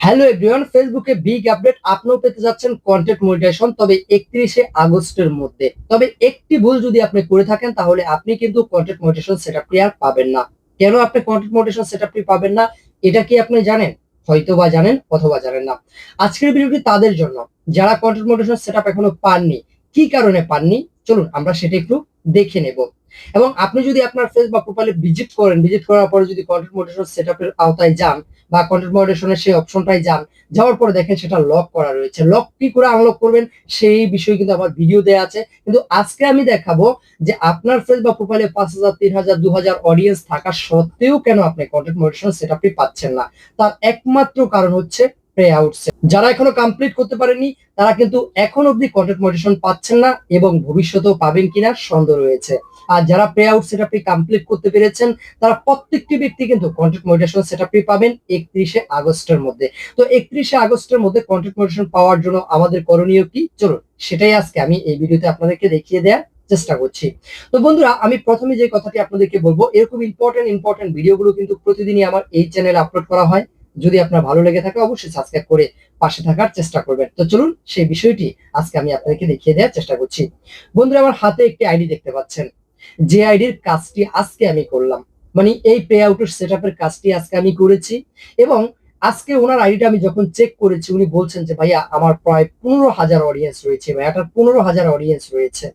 Hello everyone ফেসবুকে big update আপনিও পেতে যাচ্ছেন কন্টেন্ট মনিটাইজেশন তবে একত্রিশে আগস্টের মধ্যে। তবে একটি ভুল যদি আপনি করে থাকেন, তাহলে আপনি কিন্তু কন্টেন্ট মনিটাইজেশন সেটআপটি আর পাবেন না। কেন আপনি কন্টেন্ট মনিটাইজেশন সেটআপটি পাবেন না? এটা কি আপনি জানেন? হয়তো বা জানেন, অথবা জানেন না। আজকের ভিডিওটি তাদের জন্য। যারা কন্টেন্ট মনিটাইজেশন সেটআপ এখনও পাননি, কি কারণে পাননি? চলুন আমরা সেটা একটু দেখে নেব। এবং আপনি যদি আপনার ফেস বা প্রোফাইলে ভিজিট করেন ভিজিট করার পরে যদি কন্টেন্ট মনিটাইজেশন সেটআপের আওতায় যান বা কন্টেন্ট মডারেশনের সেই অপশনটাই যান, যাওয়ার পরে দেখেন সেটা লক করা রয়েছে। লক কি করে আনলক করবেন সেই বিষয়ে কিন্তু আমার ভিডিও দেওয়া আছে। কিন্তু আজকে আমি দেখাবো যে আপনার ফেস বা প্রোফাইলে পাঁচ হাজার, তিন হাজার, দু হাজার অডিয়েন্স থাকা সত্ত্বেও কেন আপনি কন্টেন্ট মডারেশন সেট আপনি পাচ্ছেন না। তার একমাত্র কারণ হচ্ছে যারা এখনও কমপ্লিট করতে পারেনি তারা কিন্তু এখন অব্দি কন্টেন্ট মডারেশন পাচ্ছেন না এবং ভবিষ্যতেও পাবেন কিনা সন্দেহ রয়েছে। আর যারা প্রে আউট সেট আপনি কমপ্লিট করতে পেরেছেন, তারা প্রত্যেকটি ব্যক্তি কিন্তু কন্টেন্ট মডিটেশন সেট আপনি পাবেন একত্রিশে আগস্টের মধ্যে। তো একত্রিশে আগস্টের মধ্যে কন্টেন্ট মডিটেশন পাওয়ার জন্য আমাদের করণীয় কি? চলুন, সেটাই আজকে আমি এই ভিডিওতে আপনাদেরকে দেখিয়ে দেওয়ার চেষ্টা করছি। তো বন্ধুরা, আমি প্রথমে যে কথাটি আপনাদেরকে বলব, এরকম ইম্পর্টেন্ট ইম্পর্টেন্ট ভিডিওগুলো কিন্তু প্রতিদিনই আমার এই চ্যানেলে আপলোড করা হয়। যদি আপনার ভালো লেগে থাকে, অবশ্যই সাবস্ক্রাইব করে পাশে থাকার চেষ্টা করবেন। তো চলুন, সেই বিষয়টি আজকে আমি আপনাদেরকে দেখিয়ে দেওয়ার চেষ্টা করছি। বন্ধুরা, আমার হাতে একটি আইডি দেখতে পাচ্ছেন। যে আইডির কাজটি আজকে আমি করলাম। মানে এই পে আউটের সেট কাজটি আজকে আমি করেছি এবং আজকে ওনার আইডিটা আমি যখন চেক করেছি, উনি বলছেন যে, ভাইয়া, আমার প্রায় পনেরো হাজার অডিয়েন্স রয়েছে ভাইয়াটার পনেরো হাজার অডিয়েন্স রয়েছে।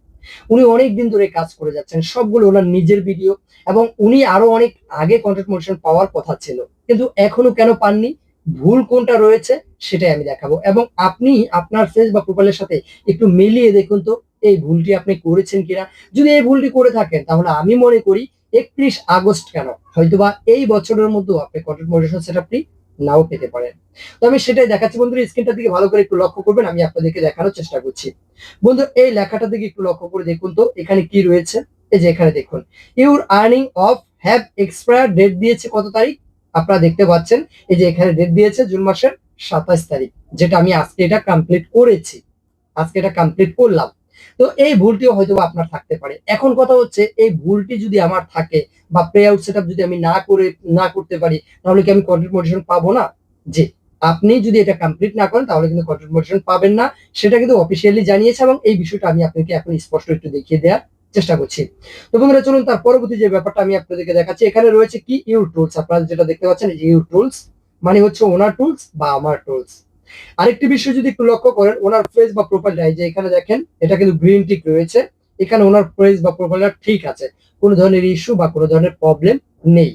উনি অনেক দিন ধরে কাজ করে যাচ্ছেন, সবগুলো ওনার নিজের ভিডিও এবং উনি আরও অনেক আগে কন্টেন্ট মোশন পাওয়ার কথা ছিল। কিন্তু এখনও কেন পাননি? ভুল কোনটা রয়েছে সেটাই আমি দেখাবো। এবং আপনি আপনার ফেস বা প্রোফাইলের সাথে একটু মিলিয়ে দেখুন তো, এই ভুলটি আপনি করেছেন কিনা? যদি এই ভুলটি করে থাকেন, তাহলে আমি মনে করি একত্রিশ আগস্ট কেন? হয়তোবা এই বছরের মধ্যেও আপনি কন্টেন্ট সেট আপনি নাও পেতে পারেন। তো আমি সেটাই দেখাচ্ছি বন্ধুরা স্ক্রিনটা দিকে ভালো করে একটু লক্ষ্য করবেন, আমি আপনাদেরকে দেখানোর চেষ্টা করছি। বন্ধু এই লেখাটা দিকে একটু লক্ষ্য করে দেখুন তো, এখানে কি রয়েছে? এই যে এখানে দেখুন your earning of have expire date দিয়েছে কত তারিখ? আপনারা দেখতে পাচ্ছেন, এই যে এখানে ডেট দিয়েছে জুন মাসের সাতাশ তারিখ, যেটা আমি আজকে এটা কমপ্লিট করেছি, আজকে এটা কমপ্লিট করলাম। তো এই ভুলটিও হয়তো আপনার থাকতে পারে। এখন কথা হচ্ছে, এই ভুলটি যদি আমার থাকে বা পে আউট সেট যদি আমি না করে, না করতে পারি, তাহলে কি আমি কন্টেন্ট মোটিভেশন পাবো না? যে আপনি যদি এটা কমপ্লিট না করেন, তাহলে কিন্তু কন্টেন্ট মোটিভেশন পাবেন না। সেটা কিন্তু অফিসিয়ালি জানিয়েছে এবং এই বিষয়টা আমি আপনাকে এখন স্পষ্ট একটু দেখিয়ে দেওয়ার চেষ্টা করছি। তো বন্ধুরা, চলুন তার পরবর্তী যে ব্যাপারটা আমি আপনাদেরকে দেখাচ্ছি, এখানে রয়েছে কি? ইউ টুলস আপনারা যেটা দেখতে পাচ্ছেন ইউ টুলস মানে হচ্ছে ওনার টুলস বা আমার টুলস আরেকটি বিষয় যদি একটু লক্ষ্য করেন ওনার ফেস বা প্রোফাইলটা যে এখানে দেখেন, এটা কিন্তু গ্রিন টিক রয়েছে। এখানে ওনার ফেস বা প্রোফাইলটা ঠিক আছে। কোনো ধরনের ইস্যু বা কোনো ধরনের প্রবলেম নেই।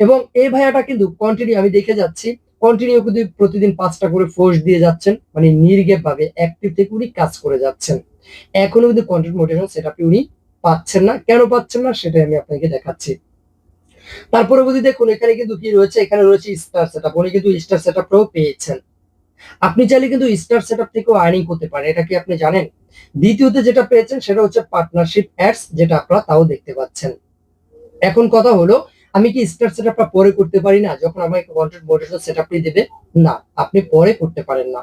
এবং এই ভাইয়াটা কিন্তু কন্টিনিউ আমি দেখে যাচ্ছি কন্টিনিউ কিন্তু প্রতিদিন পাঁচটা করে ফোর্স দিয়ে যাচ্ছেন মানে নির্গেপ ভাবে অ্যাক্টিভ থেকে উনি কাজ করে যাচ্ছেন। এখনও কিন্তু কন্টেন্ট মোটিভেশন সেটা উনি পাচ্ছেন না, কেন পাচ্ছেন না সেটাই আমি আপনাকে দেখাচ্ছি। তারপরে যদি দেখুন, এখানে কিন্তু কি রয়েছে? এখানে রয়েছে স্টার সেট উনি কিন্তু স্টার সেট পেয়েছেন। আপনি চাইলে কিন্তু স্টার সেট আপ থেকেও আর্নিং করতে পারেন, এটা কি আপনি জানেন? দ্বিতীয়তে যেটা পেয়েছেন সেটা হচ্ছে পার্টনারশিপ অ্যাডস যেটা আপনারা তাও দেখতে পাচ্ছেন। এখন কথা হলো, আমি কি স্টার সেট পরে করতে পারি না, যখন আমাকে কন্টেন্ট মোটিভেশন সেট দেবে? না, আপনি পরে করতে পারেন না।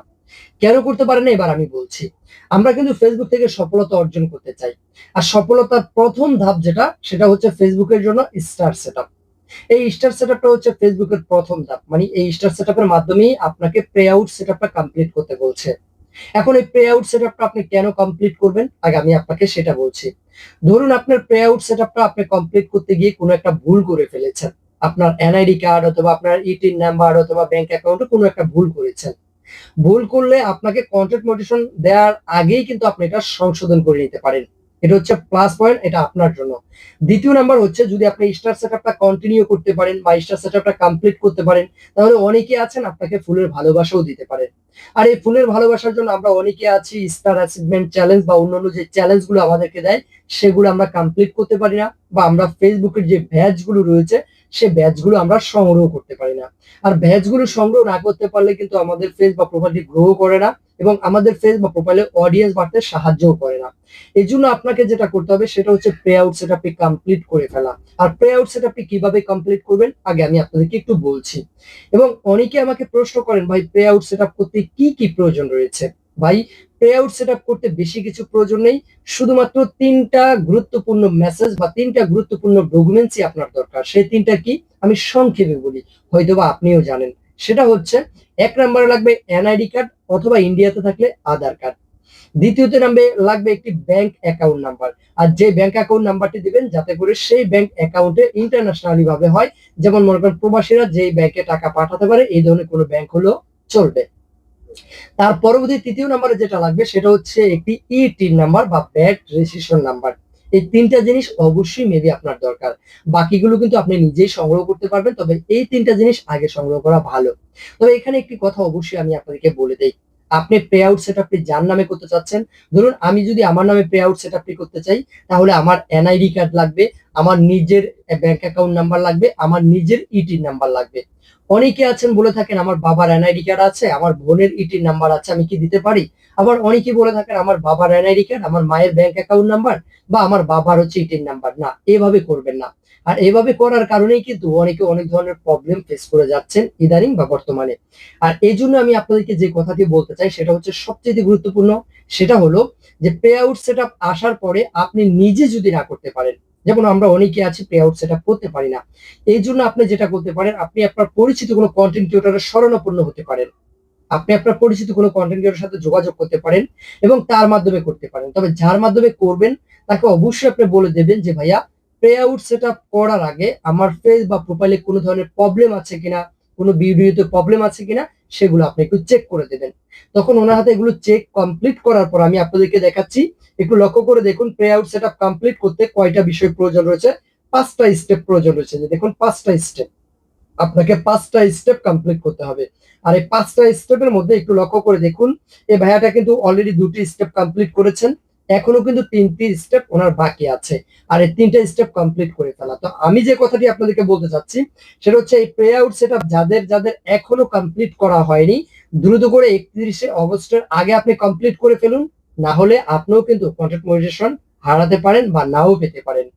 কেন করতে পারেন? না এবার আমি বলছি। আমরা কিন্তু ফেসবুক থেকে সফলতা অর্জন করতে চাই। আর সফলতার প্রথম ধাপ যেটা, সেটা হচ্ছে ফেসবুকের জন্য স্টার সেট এই স্টার সেটআপটা হচ্ছে ফেসবুকের প্রথম ধাপ। মানে এই স্টার সেটআপের মাধ্যমেই আপনাকে পে আউট সেটআপটা কমপ্লিট করতে বলছে। এখন এই পে আউট সেটআপটা আপনি কেন কমপ্লিট করবেন? আগে আমি আপনাকে সেটা বলছি। ধরুন আপনার পে আউট সেটআপটা আপনি কমপ্লিট করতে গিয়ে কোনো একটা ভুল করে ফেলেছেন। আপনার এনআইডি কার্ড অথবা আপনার ইটিন নাম্বার অথবা ব্যাংক অ্যাকাউন্টে কোনো একটা ভুল করেছেন। ভুল করলে আপনাকে কন্টেন্ট মোটিভেশন দেওয়ার আগেই কিন্তু আপনি এটা সংশোধন করে নিতে পারেন। এটা হচ্ছে প্লাস পয়েন্ট এটা আপনার জন্য। দ্বিতীয় নাম্বার হচ্ছে যদি আপনি স্টার সেটআপটা কন্টিনিউ করতে পারেন বা স্টার সেটআপটা কমপ্লিট করতে পারেন, তাহলে অনেকে আছেন আপনাকে ফুলের ভালোবাসাও দিতে পারেন। আর এই ফুলের ভালোবাসার জন্য আমরা অনেকে আছি স্টার অ্যাচিভমেন্ট চ্যালেঞ্জ বা অন্যান্য যে চ্যালেঞ্জগুলো আমাদেরকে দেয়, সেগুলো আমরা কমপ্লিট করতে পারি না বা আমরা ফেসবুকের যে ব্যাচগুলো রয়েছে সে ব্যাচগুলো আমরা সংগ্রহ করতে পারি না। আর ব্যাচগুলো সংগ্রহ না করতে পারলে কিন্তু আমাদের ফেস বা প্রোফাইলটি গ্রো করে না এবং আমাদের ফেস বা প্রোফাইলে অডিয়েন্স বাড়তে সাহায্যও করে না। এই জন্য আপনাকে যেটা করতে হবে সেটা হচ্ছে পে আউট সেট আপনি কমপ্লিট করে ফেলা। আর পে আউট সেট আপনি কীভাবে কমপ্লিট করবেন? আগে আমি আপনাদেরকে একটু বলছি। এবং অনেকে আমাকে প্রশ্ন করেন, ভাই পে আউট সেট করতে কি কি প্রয়োজন রয়েছে? ভাই পে আউট সেট করতে বেশি কিছু প্রয়োজন নেই। শুধুমাত্র তিনটা গুরুত্বপূর্ণ মেসেজ বা তিনটা গুরুত্বপূর্ণ ডকুমেন্টসই আপনার দরকার। সেই তিনটা কি? আমি সংক্ষেপে বলি। হয়তোবা আপনিও জানেন। সেটা হচ্ছে, এক নম্বরে লাগবে এনআইডি কার্ড অথবা ইন্ডিয়াতে থাকলে আধার কার্ড দ্বিতীয়তে নামবে, লাগবে একটি ব্যাংক অ্যাকাউন্ট নাম্বার আর যে ব্যাংক অ্যাকাউন্ট নাম্বারটি দিবেন, যাতে করে সেই ব্যাংক অ্যাকাউন্টে ইন্টারন্যাশনালি ভাবে হয়। যেমন মনে করেন প্রবাসীরা যেই ব্যাংকে টাকা পাঠাতে পারে, এই ধরনের কোনো ব্যাংক হলো চলবে। তার পরবর্তী তৃতীয় নাম্বারে যেটা লাগবে, সেটা হচ্ছে একটি ইটিন নাম্বার বা ব্যাট রেজিস্ট্রেশন নাম্বার। এই তিনটা জিনিস অবশ্যই মেবি আপনার দরকার। বাকিগুলো কিন্তু আপনি নিজেই সংগ্রহ করতে পারবেন, তবে এই তিনটা জিনিস আগে সংগ্রহ করা ভালো। তবে এখানে একটি কথা অবশ্যই আমি আপনাদেরকে বলে দেই। আপনি পে আউট সেট আপনি যার নামে করতে চাচ্ছেন, ধরুন আমি যদি আমার নামে পে আউট সেট করতে চাই, তাহলে আমার এনআইডি কার্ড লাগবে আমার নিজের ব্যাংক অ্যাকাউন্ট নাম্বার লাগবে, আমার নিজের ইটির নাম্বার লাগবে। অনেকে আছেন বলে থাকেন, আমার বাবার এনআইডি কার্ড আছে, আমার বোনের ইটির নাম্বার আছে, আমি কি দিতে পারি? আবার অনেকে বলে থাকেন, আমার বাবার এনআইডি কার্ড আমার মায়ের ব্যাংক অ্যাকাউন্ট নাম্বার বা আমার বাবার হচ্ছে ইটির নাম্বার না, এভাবে করবেন না। আর এভাবে করার কারণেই কিন্তু অনেকে অনেক ধরনের প্রবলেম ফেস করে যাচ্ছেন ইদানিং বা বর্তমানে। আর এই জন্য আমি আপনাদেরকে যে কথাটি বলতে চাই, সেটা হচ্ছে সবচেয়ে গুরুত্বপূর্ণ, সেটা হলো যে পে আউট সেট আসার পরে আপনি নিজে যদি না করতে পারেন যেমন আমরা অনেকে আছি পে আউট সেট করতে পারি না। এই জন্য আপনি যেটা করতে পারেন, আপনি আপনার পরিচিত কোনো কন্টেন্ট ক্রিয়েটরের শরণাপন্ন হতে পারেন। আপনি আপনার পরিচিত কোনো কন্টেন্ট ক্রিয়েটরের সাথে যোগাযোগ করতে পারেন এবং তার মাধ্যমে করতে পারেন। তবে যার মাধ্যমে করবেন, তাকে অবশ্যই আপনি বলে দেবেন যে, ভাইয়া পে আউট সেট করার আগে আমার ফেস বা প্রোফাইলে কোনো ধরনের প্রবলেম আছে কিনা? কোনো ভিডিওতে প্রবলেম আছে কিনা? সেগুলো আপনি একটু চেক করে দেবেন। তখন ওনার হাতে এগুলো চেক কমপ্লিট করার পর আমি আপনাদেরকে দেখাচ্ছি, একটু লক্ষ্য করে দেখুন পে আউট সেট কমপ্লিট করতে কয়টা বিষয় প্রয়োজন রয়েছে? পাঁচটা স্টেপ প্রয়োজন রয়েছে। যে দেখুন, পাঁচটা স্টেপ আপনাকে পাঁচটা স্টেপ কমপ্লিট করতে হবে। আর এই পাঁচটা স্টেপের মধ্যে একটু লক্ষ্য করে দেখুন এই ভাইয়াটা কিন্তু অলরেডি দুটি স্টেপ কমপ্লিট করেছেন। এখনও কিন্তু তিনটি স্টেপ ওনার বাকি আছে। আর এই তিনটা স্টেপ কমপ্লিট করে ফেলা। তো আমি যে কথাটি আপনাদেরকে বলতে চাচ্ছি, সেটা হচ্ছে এই প্রে আউট সেট যাদের যাদের এখনও কমপ্লিট করা হয়নি, দ্রুত করে একত্রিশে অগস্টের আগে আপনি কমপ্লিট করে ফেলুন, না হলে আপনিও কিন্তু কন্টেন্ট মনিটাইজেশন হারাতে পারেন বা নাও পেতে পারেন।